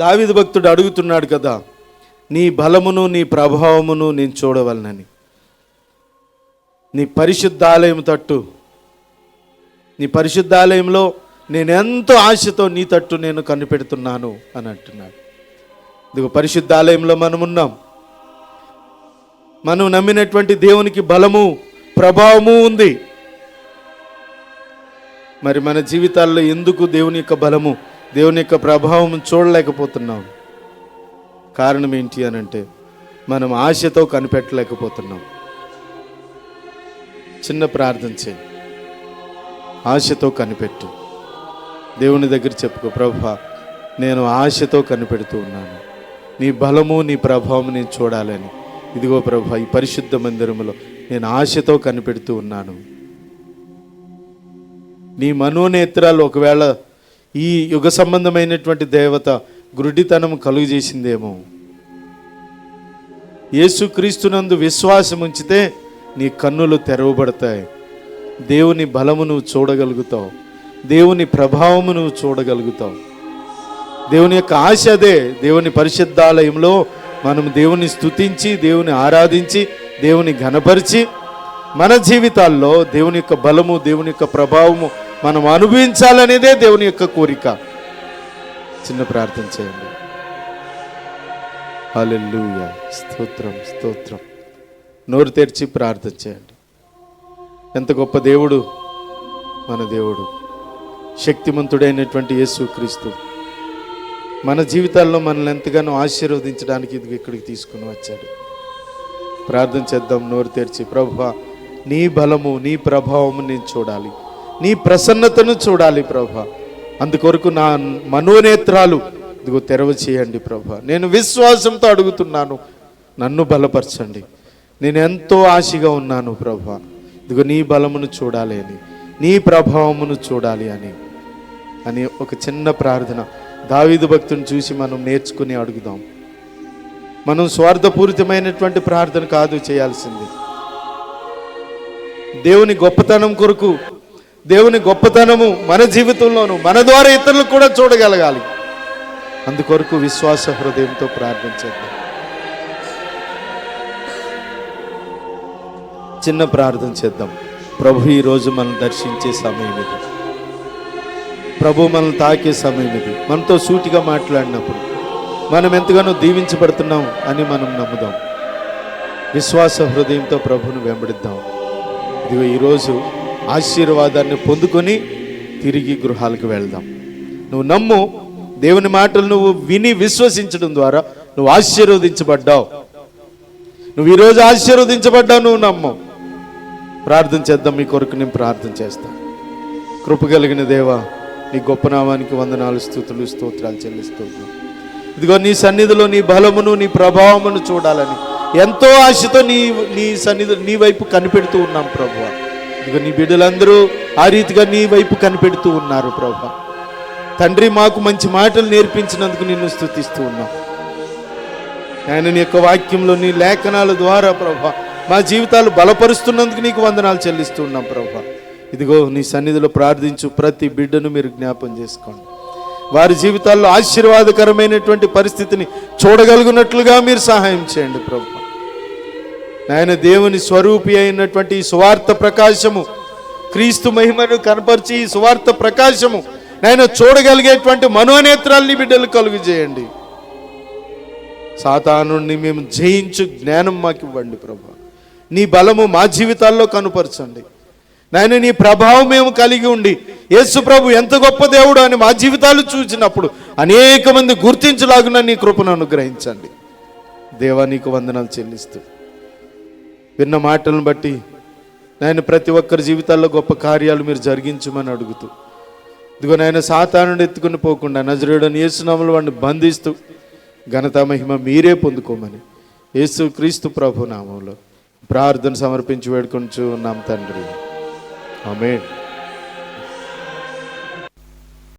దావిద భక్తుడు అడుగుతున్నాడు కదా నీ బలమును నీ ప్రభావమును నేను చూడవలనని. నీ పరిశుద్ధాలయం తట్టు నీ పరిశుద్ధాలయంలో నేను ఆశతో నీ తట్టు నేను కనిపెడుతున్నాను అని అంటున్నాడు. ఇదిగో పరిశుద్ధాలయంలో మనం ఉన్నాం మనం నమ్మినటువంటి దేవునికి బలము ప్రభావము ఉంది. మరి మన జీవితాల్లో ఎందుకు దేవుని యొక్క బలము? దేవుని యొక్క ప్రభావం చూడలేకపోతున్నాం. కారణం ఏంటి అని అంటే మనం ఆశతో కనిపెట్టలేకపోతున్నాం. చిన్న ప్రార్థన చేయి. ఆశతో కనిపెట్టు. దేవుని దగ్గర చెప్పుకో ప్రభా నేను ఆశతో కనిపెడుతూ ఉన్నాను. నీ బలము నీ ప్రభావం నేను చూడాలని. ఇదిగో ప్రభా ఈ పరిశుద్ధ మందిరంలో నేను ఆశతో కనిపెడుతూ ఉన్నాను. నీ మనోనేత్రాలు ఒకవేళ ఈ యుగ సంబంధమైనటువంటి దేవత గురుడితనం కలుగు చేసిందేమో యేసుక్రీస్తునందు విశ్వాసం ఉంచితే నీ కన్నులు తెరవబడతాయి. దేవుని బలము నువ్వు చూడగలుగుతావు. దేవుని ప్రభావము నువ్వు చూడగలుగుతావు. దేవుని యొక్క ఆశ అదే. దేవుని పరిశుద్ధాలయంలో మనం దేవుని స్తుతించి దేవుని ఆరాధించి దేవుని ఘనపరిచి మన జీవితాల్లో దేవుని యొక్క బలము దేవుని యొక్క ప్రభావము మనం అనుభవించాలనేదే దేవుని యొక్క కోరిక. చిన్న ప్రార్థన చేయండి. అలెల్లుయ స్తోత్రం స్తోత్రం. నోరు తెరిచి ప్రార్థన చేయండి. ఎంత గొప్ప దేవుడు మన దేవుడు. శక్తిమంతుడైనటువంటి యేసు క్రీస్తు. మన జీవితాల్లో మనల్ని ఎంతగానో ఆశీర్వదించడానికి ఇది ఇక్కడికి తీసుకుని వచ్చాడు. ప్రార్థన చేద్దాం నోరు తెరిచి. ప్రభు నీ బలము నీ ప్రభావము నేను చూడాలి. నీ ప్రసన్నతను చూడాలి ప్రభా. అందుకొరకు నా మనోనేత్రాలు ఇదిగో తెరవ చేయండి ప్రభా. నేను విశ్వాసంతో అడుగుతున్నాను నన్ను బలపరచండి. నేను ఎంతో ఆశగా ఉన్నాను ప్రభా. ఇదిగో నీ బలమును చూడాలి అని నీ ప్రభావమును చూడాలి అని అని ఒక చిన్న ప్రార్థన దావీదు భక్తుని చూసి మనం నేర్చుకుని అడుగుదాం. మనం స్వార్థపూరితమైనటువంటి ప్రార్థన కాదు చేయాల్సింది. దేవుని గొప్పతనం కొరకు దేవుని గొప్పతనము మన జీవితంలోను మన ద్వారా ఇతరులకు కూడా చూడగలగాలి. అందుకొరకు విశ్వాస హృదయంతో ప్రార్థించేద్దాం చిన్న ప్రార్థన చేద్దాం. ప్రభు ఈ రోజు మనం దర్శించే సమయం ఇది. ప్రభు మనల్ని తాకే సమయం ఇది. మనతో సూటిగా మాట్లాడినప్పుడు మనం ఎంతగానో దీవించబడుతున్నాం అని మనం నమ్ముదాం. విశ్వాస హృదయంతో ప్రభును వెంబడిద్దాం. ఇదిగో ఈరోజు ఆశీర్వాదాన్ని పొందుకొని తిరిగి గృహాలకు వెళ్దాం. నువ్వు నమ్ము దేవుని మాటలు నువ్వు విని విశ్వసించడం ద్వారా నువ్వు ఆశీర్వదించబడ్డావు. నువ్వు ఈరోజు ఆశీర్వదించబడ్డావు నువ్వు నమ్ము. ప్రార్థన చేద్దాం మీ కొరకు నేను ప్రార్థన చేస్తాను కృప కలిగిన దేవా నీ గొప్ప నామానికి వందనాలు స్థుతులు స్తోత్రాలు చెల్లిస్తున్నాను ఇదిగో నీ సన్నిధిలో నీ బలమును నీ ప్రభావమును చూడాలని ఎంతో ఆశతో నీ నీ సన్నిధి నీ వైపు కనిపెడుతూ ఉన్నాం ప్రభు ఇదిగో నీ బిడ్డలందరూ ఆ రీతిగా నీ వైపు కనిపెడుతూ ఉన్నారు ప్రభా. తండ్రి మాకు మంచి మాటలు నేర్పించినందుకు నిన్ను స్తుతిస్తూ ఉన్నాం. ఆయన నీ యొక్క వాక్యంలో నీ లేఖనాల ద్వారా ప్రభా మా జీవితాలు బలపరుస్తున్నందుకు నీకు వందనాలు చెల్లిస్తూ ఉన్నాం ప్రభా. ఇదిగో నీ సన్నిధిలో ప్రార్థించు ప్రతి బిడ్డను మీరు జ్ఞాపం చేసుకోండి. వారి జీవితాల్లో ఆశీర్వాదకరమైనటువంటి పరిస్థితిని చూడగలుగునట్లుగా మీరు సహాయం చేయండి ప్రభు. నాయన దేవుని స్వరూపి అయినటువంటి సువార్త ప్రకాశము క్రీస్తు మహిమను కనపరిచి ఈ సువార్త ప్రకాశము నాయన చూడగలిగేటువంటి మనోనేత్రాల్ని బిడ్డలు కలుగు చేయండి. సాతానుని మేము జయించు జ్ఞానం మాకు ఇవ్వండి ప్రభా. నీ బలము మా జీవితాల్లో కనుపరచండి. నాయన నీ ప్రభావం మేము కలిగి ఉండి యేసు ప్రభు ఎంత గొప్ప దేవుడు అని మా జీవితాలు చూసినప్పుడు అనేక మంది గుర్తించలాగున నీ కృపను అనుగ్రహించండి. దేవా నీకు వందనాలు చెల్లిస్తూ విన్న మాటలను బట్టి నాయన ప్రతి ఒక్కరి జీవితాల్లో గొప్ప కార్యాలు మీరు జరిగించమని అడుగుతూ ఇదిగో నాయన సాతానుడు ఎత్తుకుని పోకుండా నజరుడని యేసునామలు వాడిని బంధిస్తూ ఘనత మహిమ మీరే పొందుకోమని యేసు క్రీస్తు ప్రభు నామంలో ప్రార్థన సమర్పించి వేడుకొంచు ఉన్నాం తండ్రి. ఆమె